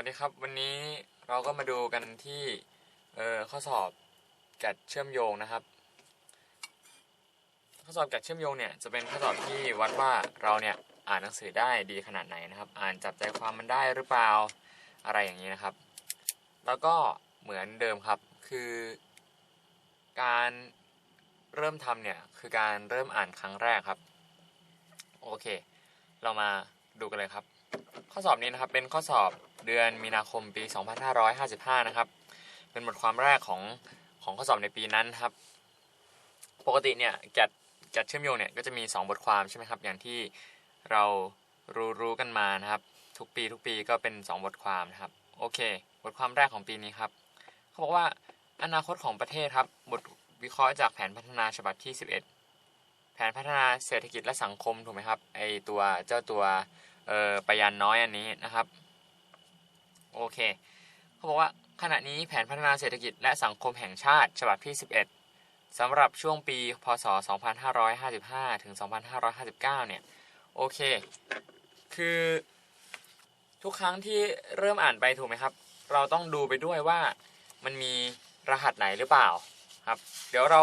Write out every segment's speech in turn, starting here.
วัสดีครับ วันนี้เราก็มาดูกันที่เอ่อข้อสอบแกดเชื่อมโยงนะครับ ข้อสอบแกดเชื่อมโยงเนี่ยจะเป็นข้อสอบที่วัดว่าเราเนี่ยอ่านหนังสือได้ดีขนาดไหนนะครับ อ่านจับใจความมันได้หรือเปล่าอะไรอย่างนี้นะครับ แล้วก็เหมือนเดิมครับคือการเริ่มทำเนี่ยคือการเริ่มอ่านครั้งแรกครับโอเค เรามาดูกันเลยครับ ข้อสอบนี้นะครับเป็นข้อสอบเดือนมีนาคมปี 2555 นะครับ เป็นบทความแรกของของข้อสอบในปีนั้นครับ ปกติเนี่ยแกดแกดเชื่อมโยงเนี่ยก็จะมี 2 บทความใช่ไหมครับอย่างที่เรารู้รู้กันมานะครับ ทุกปีทุกปีก็เป็น 2 บทความนะครับโอเค บทความแรกของปีนี้ครับเขาบอกว่าอนาคตของประเทศครับบทวิเคราะห์จากแผนพัฒนาฉบับที่ 11 แผนพัฒนาเศรษฐกิจและสังคมถูกไหมครับไอตัวเจ้าตัว เออปยันน้อยอันนี้นะครับ โอเคเขาบอกว่าขณะนี้แผนพัฒนาเศรษฐกิจและสังคมแห่งชาติฉบับที่ 11สำหรับช่วงปี พศ 2555 ถึง 2559 เนี่ย โอเค คือทุกครั้งที่เริ่มอ่านไปถูกไหมครับ เราต้องดูไปด้วยว่ามันมีรหัสไหนหรือเปล่าครับ เดี๋ยวเรา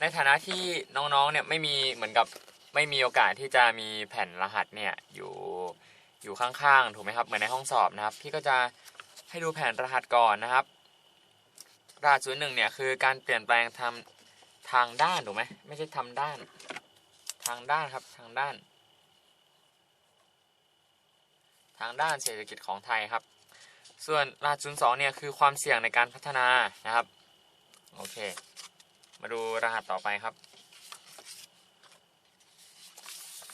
ในฐานะที่น้องๆ เนี่ยไม่มีเหมือนกับ ไม่มีโอกาสที่จะมีแผ่นรหัสเนี่ยอยู่อยู่ข้างๆถูกไหมครับเหมือนในห้องสอบนะครับ พี่ก็จะให้ดูแผ่นรหัสก่อนนะครับรหัสศูนย์หนึ่งเนี่ยคือการเปลี่ยนแปลงทำทางด้านถูกไหมไม่ใช่ทำด้าน ทางด้านครับทางด้าน ทางด้านเศรษฐกิจของไทยครับ ส่วนรหัสศูนย์สองเนี่ยคือความเสี่ยงในการพัฒนานะครับโอเค มาดูรหัสต่อไปครับ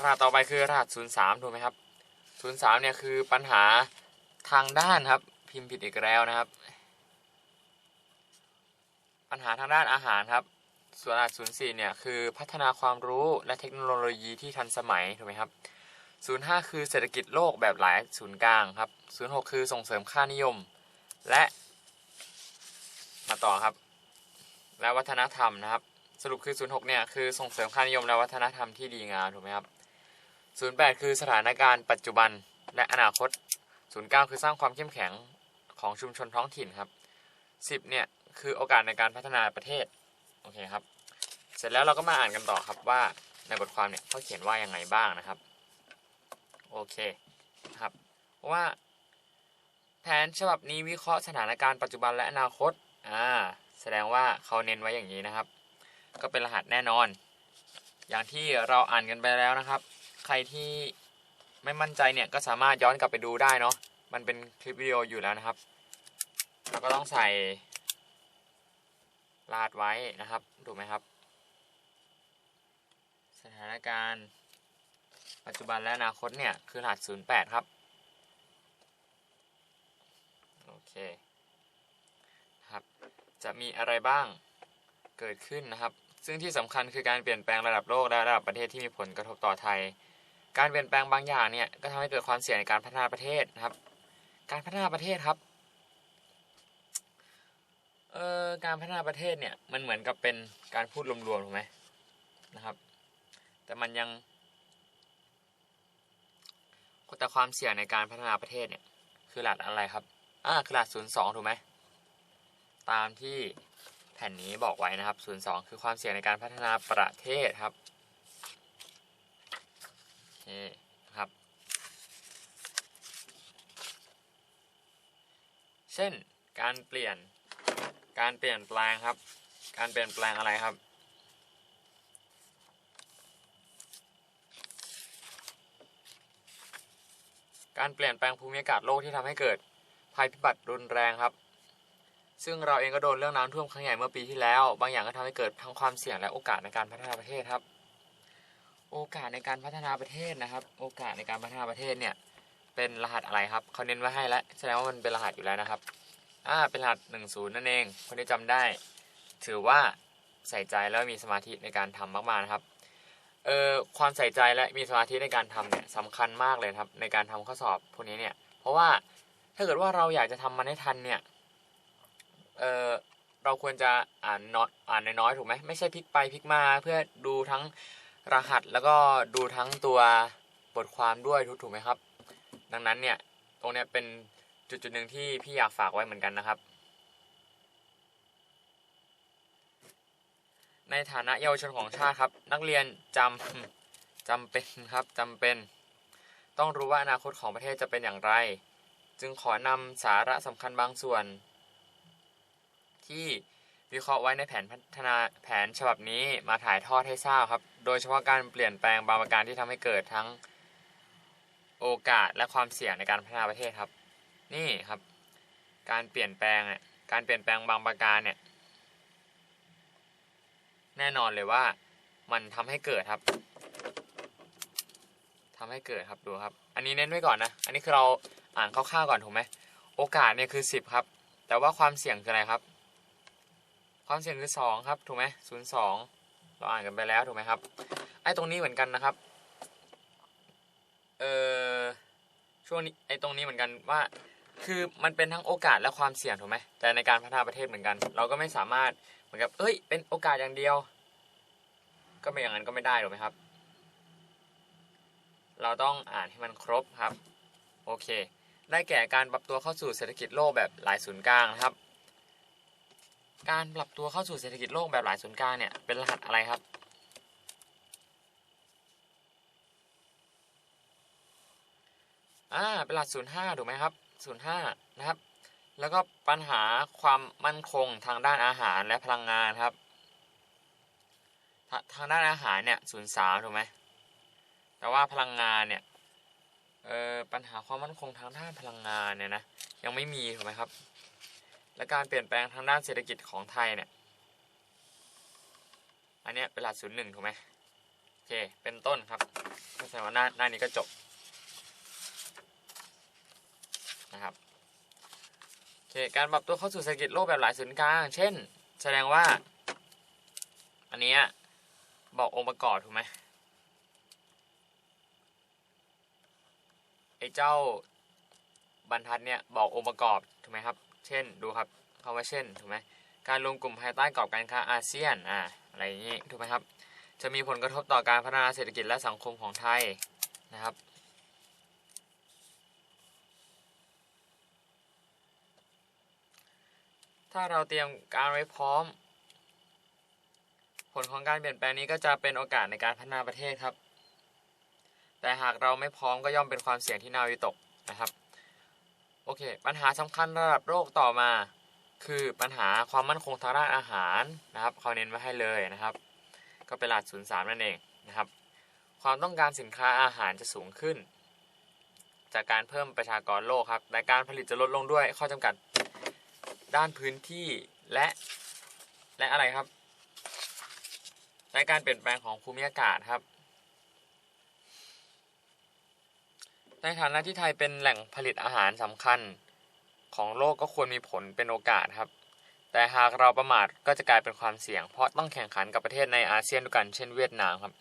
รหัสต่อไปคือรหัสศูนย์สามถูกไหมครับศูนย์สามเนี่ยคือปัญหาทางด้านครับ พิมพ์ผิดอีกแล้วนะครับ ปัญหาทางด้านอาหารครับ ส่วนรหัสศูนย์สี่เนี่ยคือพัฒนาความรู้และเทคโนโลยีที่ทันสมัยถูกไหมครับ 05 คือเศรษฐกิจโลกแบบหลายศูนย์กลางครับ 06 คือส่งเสริมค่านิยม และมาต่อครับ และวัฒนธรรมนะครับ สรุปคือ 06 เนี่ยคือส่งเสริมค่านิยมและวัฒนธรรมที่ดีงามถูกไหมครับ 08 คือสถานการณ์ปัจจุบันและอนาคต 09 คือสร้างความเข้มแข็งของชุมชนท้องถิ่นครับ 10 เนี่ย คือโอกาสในการพัฒนาประเทศ โอเคครับ เสร็จแล้วเราก็มาอ่านกันต่อครับว่าในบทความเนี่ยเขาเขียนว่ายังไงบ้างนะครับ โอเคครับว่า แผนฉบับนี้วิเคราะห์สถานการณ์ปัจจุบันและอนาคต อ่า แสดงว่าเขาเน้นไว้อย่างนี้นะครับ ก็เป็นรหัสแน่นอน อย่างที่เราอ่านกันไปแล้วนะครับ ใครที่ไม่มั่นใจเนี่ยก็สามารถย้อนกลับไปดูได้เนาะ มันเป็นคลิปวิดีโออยู่แล้วนะครับ เราก็ต้องใส่รหัสไว้นะครับ ถูกไหมครับ สถานการณ์ปัจจุบันและอนาคตเนี่ย คือรหัส08 ครับ โอเคครับ จะมีอะไรบ้างเกิดขึ้นนะครับ ซึ่งที่สำคัญคือการเปลี่ยนแปลงระดับโลกและระดับประเทศที่มีผลกระทบต่อไทย การเปลี่ยนแปลงบางอย่างเนี่ยก็ทำให้เกิดความเสี่ยงในการพัฒนาประเทศนะครับ การพัฒนาประเทศครับเอ่อการพัฒนาประเทศเนี่ยมันเหมือนกับเป็นการพูดรวมๆถูกไหมนะครับ แต่มันยังแต่ความเสี่ยงในการพัฒนาประเทศเนี่ยคือหลักอะไรครับอ่าคือหลักศูนย์สองถูกไหมตามที่แผ่นนี้บอกไว้นะครับศูนย์สองคือความเสี่ยงในการพัฒนาประเทศครับ คครับ เช่นการเปลี่ยนการเปลี่ยนแปลงครับ การเปลี่ยนแปลงอะไรครับ การเปลี่ยนแปลงภูมิอากาศโลกที่ทำให้เกิดภัยพิบัติรุนแรงครับ ซึ่งเราเองก็โดนเรื่องน้ำท่วมครั้งใหญ่เมื่อปีที่แล้ว บางอย่างก็ทำให้เกิดทั้งความเสี่ยงและโอกาสในการพัฒนาประเทศครับ โอกาสในการพัฒนาประเทศนะครับ โอกาสในการพัฒนาประเทศเนี่ย เป็นรหัสอะไรครับเขาเน้นไว้ให้แล้วแสดงว่ามันเป็นรหัสอยู่แล้วนะครับอ่าเป็นรหัสหนึ่งศูนย์นั่นเอง คนที่จำได้ ถือว่าใส่ใจแล้วมีสมาธิในการทำมากๆนะครับเอ่อความใส่ใจและมีสมาธิในการทำเนี่ยสำคัญมากเลยครับ ในการทำข้อสอบพวกนี้เนี่ย เพราะว่าถ้าเกิดว่าเราอยากจะทำมันให้ทันเนี่ยเออเราควรจะอ่านน้อยอ่านน้อยๆถูกไหมไม่ใช่พลิกไปพลิกมาเพื่อดูทั้ง รหัสแล้วก็ดูทั้งตัวบทความด้วยถูกถูกไหมครับ ดังนั้นเนี่ยตรงเนี้ยเป็นจุดจุดหนึ่งที่พี่อยากฝากไว้เหมือนกันนะครับ ในฐานะเยาวชนของชาติครับ นักเรียนจำจำเป็นครับจำเป็น ต้องรู้ว่าอนาคตของประเทศจะเป็นอย่างไร จึงขอนำสาระสำคัญบางส่วน ที่ วิเคราะห์ไว้ในแผนพัฒนาแผนฉบับนี้มาถ่ายทอดให้ทราบครับ โดยเฉพาะการเปลี่ยนแปลงบางประการที่ทำให้เกิดทั้งโอกาสและความเสี่ยงในการพัฒนาประเทศครับ นี่ครับ การเปลี่ยนแปลงเนี่ยการเปลี่ยนแปลงบางประการเนี่ย แน่นอนเลยว่ามันทำให้เกิดครับทำให้เกิดครับดูครับ อันนี้เน้นไว้ก่อนนะ อันนี้คือเราอ่านคร่าวๆก่อนถูกไหมโอกาสเนี่ยคือ 10 ครับ แต่ว่าความเสี่ยงคืออะไรครับ ความเสี่ยงคือ2ครับถูกไหมศูนย์สองเราอ่านกันไปแล้วถูกไหมครับไอ้ตรงนี้เหมือนกันนะครับเออช่วงนี้ไอ้ตรงนี้เหมือนกันว่าคือมันเป็นทั้งโอกาสและความเสี่ยงถูกไหมแต่ในการพัฒนาประเทศเหมือนกัน เราก็ไม่สามารถเหมือนกับเอ้ย เป็นโอกาสอย่างเดียว ก็ไม่อย่างนั้นก็ไม่ได้ถูกไหมครับ เราต้องอ่านให้มันครบครับ โอเค ได้แก่การปรับตัวเข้าสู่เศรษฐกิจโลกแบบหลายศูนย์กลางนะครับ การปรับตัวเข้าสู่เศรษฐกิจโลกแบบหลายศูนย์กลางเนี่ยเป็นรหัสอะไรครับ อ่า เป็นรหัสศูนย์ห้าถูกไหมครับศูนย์ห้านะครับ แล้วก็ปัญหาความมั่นคงทางด้านอาหารและพลังงานครับ ทาทางด้านอาหารเนี่ยศูนย์สามถูกไหมแต่ว่าพลังงานเนี่ย เอ่อ ปัญหาความมั่นคงทางด้านพลังงานเนี่ยนะ ยังไม่มีถูกไหมครับ และการเปลี่ยนแปลงทางด้านเศรษฐกิจของไทยเนี่ย อันเนี้ยเป็นหลักศูนย์หนึ่งถูกไหมโอเค เป็นต้นครับแสดงว่าหน้าหน้านี้ก็จบนะครับโอเค การปรับตัวเข้าสู่เศรษฐกิจโลกแบบหลายศูนย์กลาง เช่น แสดงว่า อันนี้บอกองค์ประกอบถูกไหมไอ้เจ้าบรรทัดเนี่ยบอกองค์ประกอบถูกไหมครับ เช่นดูครับคำว่าเช่นถูกไหมการรวมกลุ่มภายใต้กรอบการค้าอาเซียนอ่าอะไรอย่างนี้ถูกไหมครับ จะมีผลกระทบต่อการพัฒนาเศรษฐกิจและสังคมของไทยนะครับถ้าเราเตรียมการไว้พร้อม ผลของการเปลี่ยนแปลงนี้ก็จะเป็นโอกาสในการพัฒนาประเทศครับ แต่หากเราไม่พร้อมก็ย่อมเป็นความเสี่ยงที่น่าวิตกนะครับ โอเค ปัญหาสำคัญระดับโลกต่อมา คือปัญหาความมั่นคงทางด้านอาหารนะครับเขาเน้นไว้ให้เลยนะครับ ก็เป็นหลักศูนย์สามนั่นเองนะครับ ความต้องการสินค้าอาหารจะสูงขึ้น จากการเพิ่มประชากรโลกครับแต่การผลิตจะลดลงด้วยข้อจำกัดด้านพื้นที่และและอะไรครับและการเปลี่ยนแปลงของภูมิอากาศครับ ในฐานะที่ไทยเป็นแหล่งผลิตอาหารสำคัญ ของโลกก็ควรมีผลเป็นโอกาสครับ แต่หากเราประมาทก็จะกลายเป็นความเสี่ยง เพราะต้องแข่งขันกับประเทศในอาเซียนด้วยกันเช่นเวียดนามครับ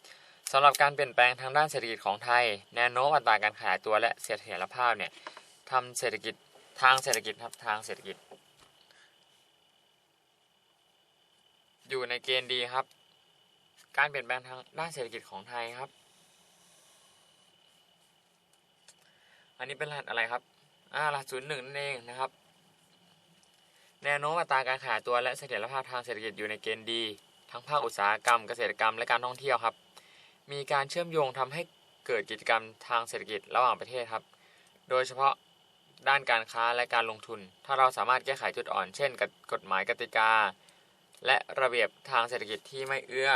สำหรับการเปลี่ยนแปลงทางด้านเศรษฐกิจของไทย แนวโน้มอัตราการขยายตัวและเสถียรภาพเนี่ยทำเศรษฐกิจทางเศรษฐกิจครับทางเศรษฐกิจ อยู่ในเกณฑ์ดีครับ การเปลี่ยนแปลงทางด้านเศรษฐกิจของไทยครับ อันนี้เป็นรหัสอะไรครับ อ่ารหัสศูนย์หนึ่งนั่นเองนะครับ แนวโน้มอัตราการขยายตัวและเสถียรภาพทางเศรษฐกิจอยู่ในเกณฑ์ดี ทั้งภาคอุตสาหกรรม เกษตรกรรมและการท่องเที่ยวครับ มีการเชื่อมโยงทำให้เกิดกิจกรรมทางเศรษฐกิจระหว่างประเทศครับ โดยเฉพาะด้านการค้าและการลงทุน ถ้าเราสามารถแก้ไขจุดอ่อน เช่นกับกฎหมายกติกา และระเบียบทางเศรษฐกิจที่ไม่เอื้อ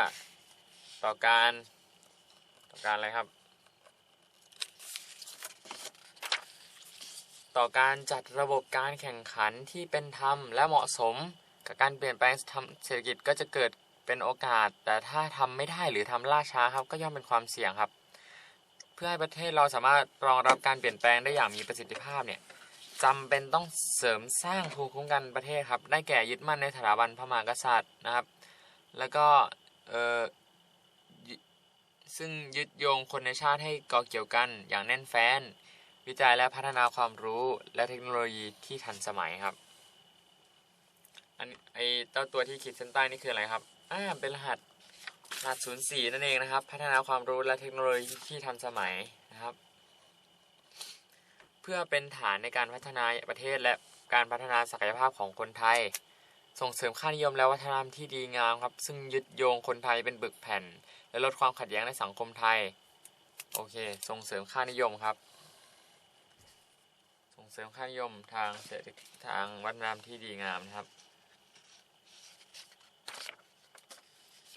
ต่อการต่อการอะไรครับ ต่อการจัดระบบการแข่งขันที่เป็นธรรมและเหมาะสม กับการเปลี่ยนแปลงเศรษฐกิจก็จะเกิดเป็นโอกาส แต่ถ้าทำไม่ได้หรือทำล่าช้าครับก็ย่อมเป็นความเสี่ยงครับ เพื่อให้ประเทศเราสามารถรองรับการเปลี่ยนแปลงได้อย่างมีประสิทธิภาพเนี่ยจำเป็นต้องเสริมสร้างภูมิคุ้มกันประเทศครับ ได้แก่ยึดมั่นในสถาบันพระมหากษัตริย์นะครับ แล้วก็เออซึ่งยึดโยงคนในชาติให้ก่อเกี่ยวกันอย่างแน่นแฟ้น วิจัยและพัฒนาความรู้และเทคโนโลยีที่ทันสมัยครับ อันไอเจ้าตัวที่ขีดเส้นใต้นี่คืออะไรครับ อ่า เป็นรหัสรหัส 04 นั่นเองนะครับ พัฒนาความรู้และเทคโนโลยีที่ทันสมัยนะครับ เพื่อเป็นฐานในการพัฒนาประเทศและการพัฒนาศักยภาพของคนไทย ส่งเสริมค่านิยมและวัฒนธรรมที่ดีงามครับ ซึ่งยึดโยงคนไทยเป็นบึกแผ่น และลดความขัดแย้งในสังคมไทย โอเค ส่งเสริมค่านิยมครับ ส่งเสริมค่านิยมทางเศรษฐกิจทางวัฒนธรรมที่ดีงามนะครับ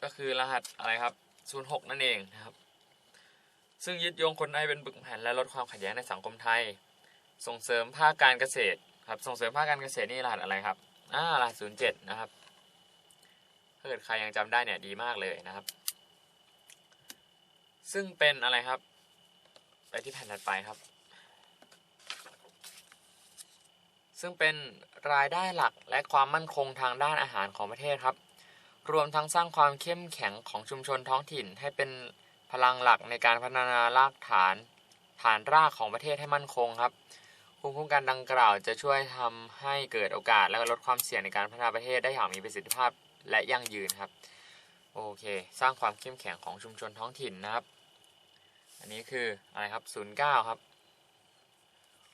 ก็คือรหัสอะไรครับ 06 นั่นเองนะครับ ซึ่งยึดโยงคนไทยเป็นบึกแผ่นและลดความขัดแย้งในสังคมไทย ส่งเสริมภาคการเกษตรครับ ส่งเสริมภาคการเกษตรนี่รหัสอะไรครับอ่ารหัส 07 นะครับถ้าเกิดใครยังจำได้เนี่ยดีมากเลยนะครับ ซึ่งเป็นอะไรครับ ไปที่แผ่นถัดไปครับ ซึ่งเป็นรายได้หลักและความมั่นคงทางด้านอาหารของประเทศครับ รวมทั้งสร้างความเข้มแข็งของชุมชนท้องถิ่น ให้เป็นพลังหลักในการพัฒนารากฐาน ฐานรากของประเทศให้มั่นคงครับภูมิคุ้มกันดังกล่าวจะช่วยทำให้เกิดโอกาสและลดความเสี่ยงในการพัฒนาประเทศได้อย่างมีประสิทธิภาพและยั่งยืนครับ โอเค สร้างความเข้มแข็งของชุมชนท้องถิ่นนะครับ อันนี้คืออะไรครับ09ครับ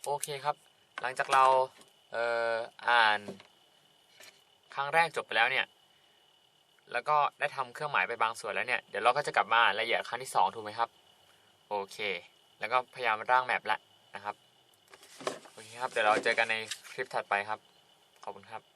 โอเคครับ หลังจากเรา เอ่ออ่านครั้งแรกจบไปแล้วเนี่ยแล้วก็ได้ทำเครื่องหมายไปบางส่วนแล้วเนี่ยเดี๋ยวเราก็จะกลับมาอ่านรายละเอียดครั้งที่ 2 ถูกไหมครับ โอเค แล้วก็พยายามร่างแมปละนะครับโอเคครับเดี๋ยวเราเจอกันในคลิปถัดไปครับ ขอบคุณครับ